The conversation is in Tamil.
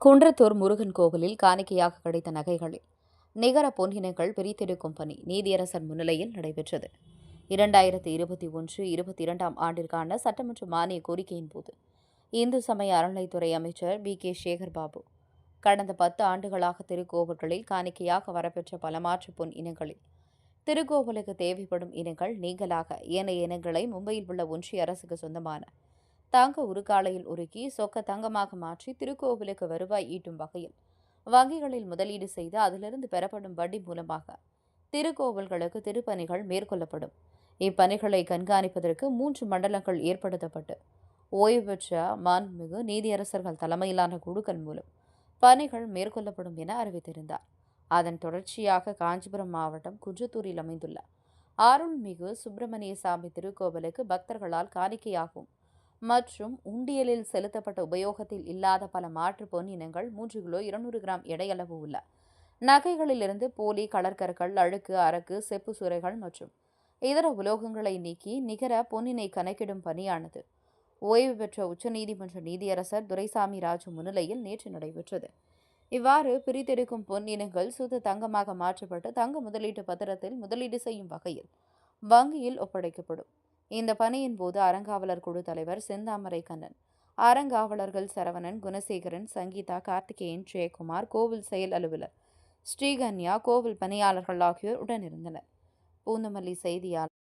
குன்றத்தூர் முருகன் கோவிலில் காணிக்கையாக கிடைத்த நகைகளில் நிகர பொன்னினங்கள் பிரித்தெடுக்கும் பணி நீதியரசர் முன்னிலையில் நடைபெற்றது. இரண்டாயிரத்தி இருபத்தி ஒன்று இருபத்தி இரண்டாம் ஆண்டிற்கான சட்டமன்ற மானிய கோரிக்கையின் போது இந்து சமய அறநிலைத்துறை அமைச்சர் பி. கே. சேகர் பாபு கடந்த பத்து ஆண்டுகளாக திருக்கோவில்களில் காணிக்கையாக வரப்பெற்ற பல மாற்று பொன் இனங்களில் திருக்கோவிலுக்கு தேவைப்படும் இனங்கள் நீங்களாக ஏனைய இனங்களை மும்பையில் உள்ள ஒன்றிய அரசுக்கு சொந்தமான தங்க உருக்காலையில் உருக்கி சொக்க தங்கமாக மாற்றி திருக்கோவிலுக்கு வருவாய் ஈட்டும் வகையில். வங்கிகளில் முதலீடு செய்து அதிலிருந்து பெறப்படும் வட்டி மூலமாக திருக்கோவில்களுக்கு திருப்பணிகள் மேற்கொள்ளப்படும். இப்பணிகளை கண்காணிப்பதற்கு மூன்று மண்டலங்கள் ஏற்படுத்தப்பட்டு ஓய்வு பெற்ற மாண்புமிகு நீதியரசர்கள் தலைமையிலான குழுக்கள் மூலம் பணிகள் மேற்கொள்ளப்படும் என அறிவித்திருந்தார். அதன் தொடர்ச்சியாக காஞ்சிபுரம் மாவட்டம் குன்றத்தூரில் அமைந்துள்ள அருள்மிகு சுப்பிரமணிய சாமி திருக்கோவிலுக்கு பக்தர்களால் காணிக்கையாகும் மற்றும் உண்டியலில் செலுத்தப்பட்ட உபயோகத்தில் இல்லாத பல மாற்று பொன் இனங்கள் மூன்று கிலோ இருநூறு கிராம் எடையளவு உள்ள. நகைகளிலிருந்து போலி கலர்கற்கள் அழுக்கு அரக்கு செப்பு சுரைகள் மற்றும் இதர உலோகங்களை நீக்கி நிகர பொன்னினை கணக்கிடும் பணியானது. ஓய்வு பெற்ற உச்சநீதிமன்ற நீதியரசர் துரைசாமி ராஜு முன்னிலையில் நேற்று நடைபெற்றது. இவ்வாறு பிரித்தெடுக்கும் பொன் இனங்கள் சுத்த தங்கமாக மாற்றப்பட்டு தங்க முதலீட்டு பத்திரத்தில் முதலீடு செய்யும் வகையில் வங்கியில் ஒப்படைக்கப்படும். இந்த பணியின் போது அறங்காவலர் குழு தலைவர் செந்தாமரை கண்ணன் அறங்காவலர்கள் சரவணன் குணசேகரன் சங்கீதா கார்த்திகேயன் ஜெயக்குமார் கோவில் செயல் அலுவலர் ஸ்ரீகன்யா கோவில் பணியாளர்கள் ஆகியோர் உடனிருந்தனர். பூந்தமல்லி செய்தியாளர்